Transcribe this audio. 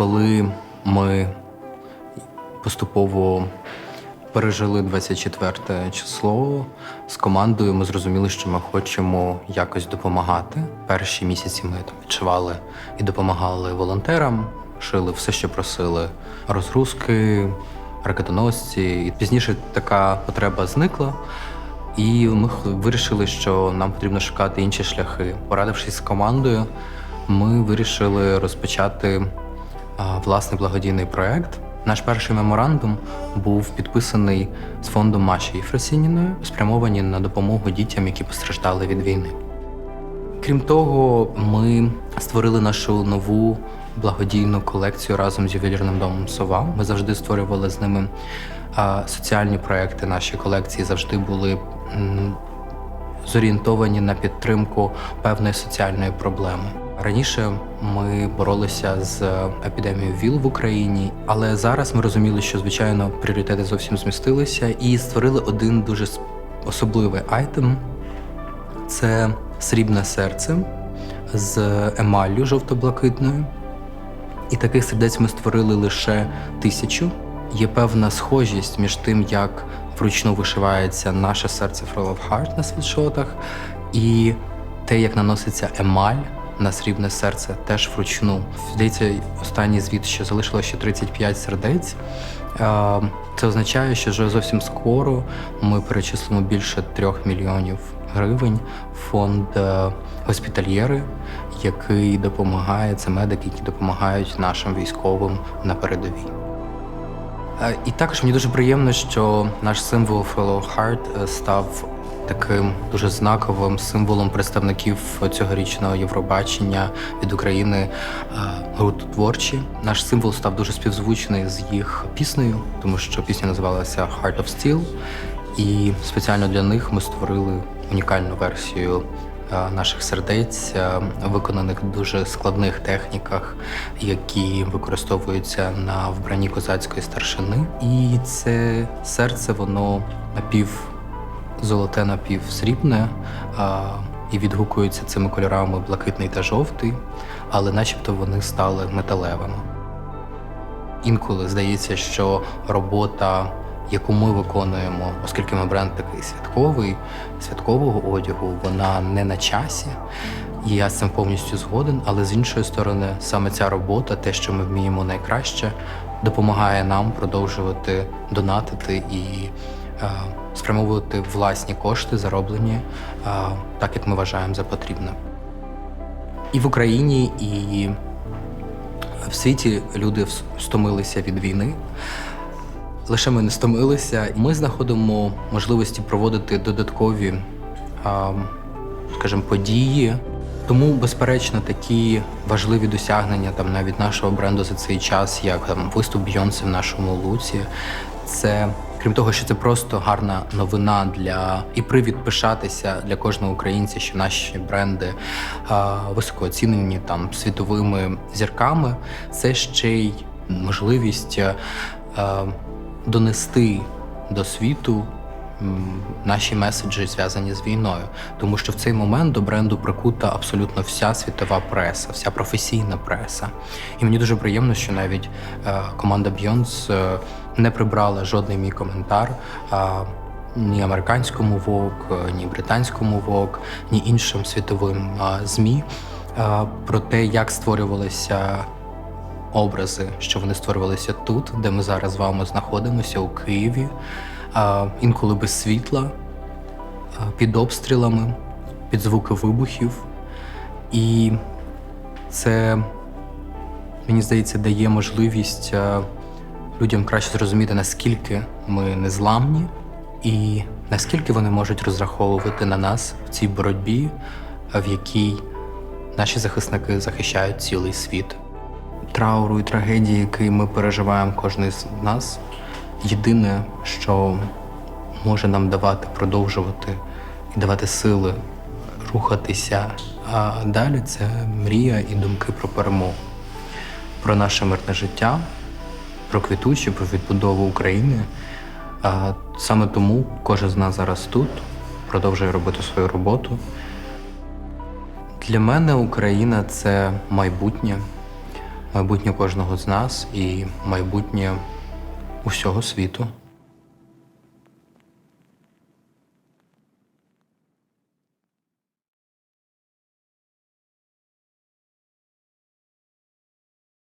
Коли ми поступово пережили 24 число з командою, ми зрозуміли, що ми хочемо якось допомагати. Перші місяці ми там відшивали і допомагали волонтерам, шили все, що просили: розгрузки, ракетоносці. І пізніше така потреба зникла. І ми вирішили, що нам потрібно шукати інші шляхи. Порадившись з командою, ми вирішили розпочати власний благодійний проект. Наш перший меморандум був підписаний з фондом Маші Єфросініної, спрямовані на допомогу дітям, які постраждали від війни. Крім того, ми створили нашу нову благодійну колекцію разом з ювелірним домом Сова. Ми завжди створювали з ними соціальні проекти. Наші колекції завжди були зорієнтовані на підтримку певної соціальної проблеми. Раніше ми боролися з епідемією ВІЛ в Україні, але зараз ми розуміли, що звичайно пріоритети зовсім змістилися, і створили один дуже особливий айтем це срібне серце з емаллю жовто-блакитною. І таких сердець ми створили лише тисячу. Є певна схожість між тим, як вручну вишивається наше серце of Heart на світшотах, і те, як наноситься емаль на срібне серце, теж вручну. Здається, останній звіт, що залишилося ще 35 сердець. Це означає, що вже зовсім скоро ми перечислимо більше трьох мільйонів гривень в фонд е, госпітальєри, який допомагає, це медики, які допомагають нашим військовим на передовій. Е, І також мені дуже приємно, що наш символ Fellow Heart е, став таким дуже знаковим символом представників цьогорічного Євробачення від України е, груп творчі. Наш символ став дуже співзвучний з їх піснею, тому що пісня називалася Heart of Steel. І спеціально для них ми створили унікальну версію е, наших сердець, е, виконаних в дуже складних техніках, які використовуються на вбранні козацької старшини. І це серце, воно напів золоте, напів срібне. а, І відгукуються цими кольорами блакитний та жовтий, але начебто вони стали металевими. Інколи здається, що робота, яку ми виконуємо, оскільки ми бренд такий святковий, святкового одягу, вона не на часі. І я з цим повністю згоден. Але з іншої сторони, саме ця робота, те, що ми вміємо найкраще, допомагає нам продовжувати донатити і е, спрямовувати власні кошти, зароблені е, так, як ми вважаємо за потрібне. І в Україні, і в світі люди стомилися від війни. Лише ми не стомилися. Ми знаходимо можливості проводити додаткові, а, скажімо, події. Тому, безперечно, такі важливі досягнення там навіть нашого бренду за цей час, як там виступ Бйонсе в нашому луці, це крім того, що це просто гарна новина для і привід пишатися для кожного українця, що наші бренди а, високо оцінені там світовими зірками. Це ще й можливість а, донести до світу наші меседжі зв'язані з війною, тому що в цей момент до бренду прикута абсолютно вся світова преса, вся професійна преса. І мені дуже приємно, що навіть е, команда е, не прибрала жодний мій коментар. ні американському Vogue, ні британському Vogue, ні іншим світовим ЗМІ про те, як створювалися образи, що вони створювалися тут, де ми зараз з вами знаходимося, у Києві, інколи без світла, під обстрілами, під звуки вибухів. І це, мені здається, дає можливість людям краще зрозуміти, наскільки ми незламні і наскільки вони можуть розраховувати на нас в цій боротьбі, в якій наші захисники захищають цілий світ трауру і трагедії, який ми переживаємо кожен з нас, єдине, що може нам давати продовжувати і давати сили рухатися. А далі це мрія і думки про перемогу, про наше мирне життя, про квітучі, про відбудову України. А саме тому кожен з нас зараз тут продовжує робити свою роботу. Для мене Україна це майбутнє. майбутнє кожного з нас і майбутнє усього світу.